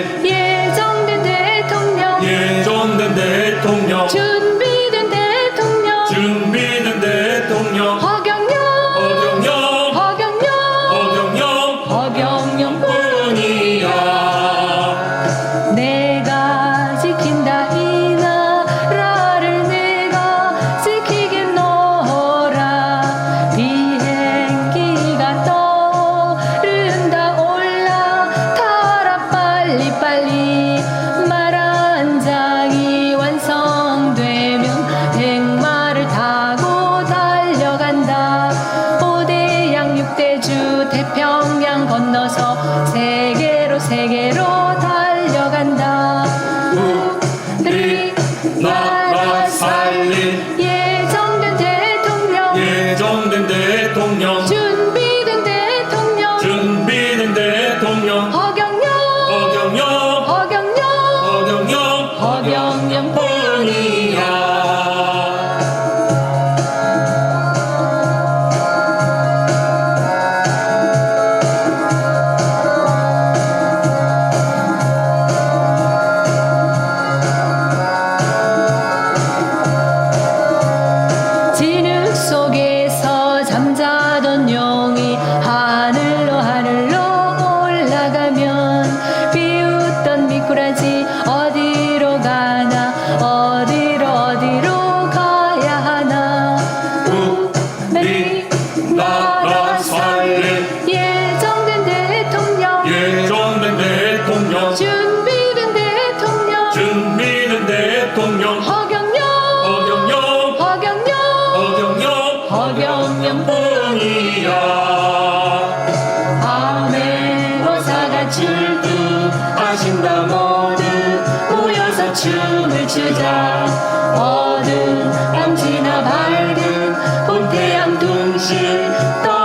Amén. 허경영 뿐이야 밤에 호사가 출두하신다 모두 모여서 춤을 추자. 어두운 밤지나 밝은 본태양 둥실 떠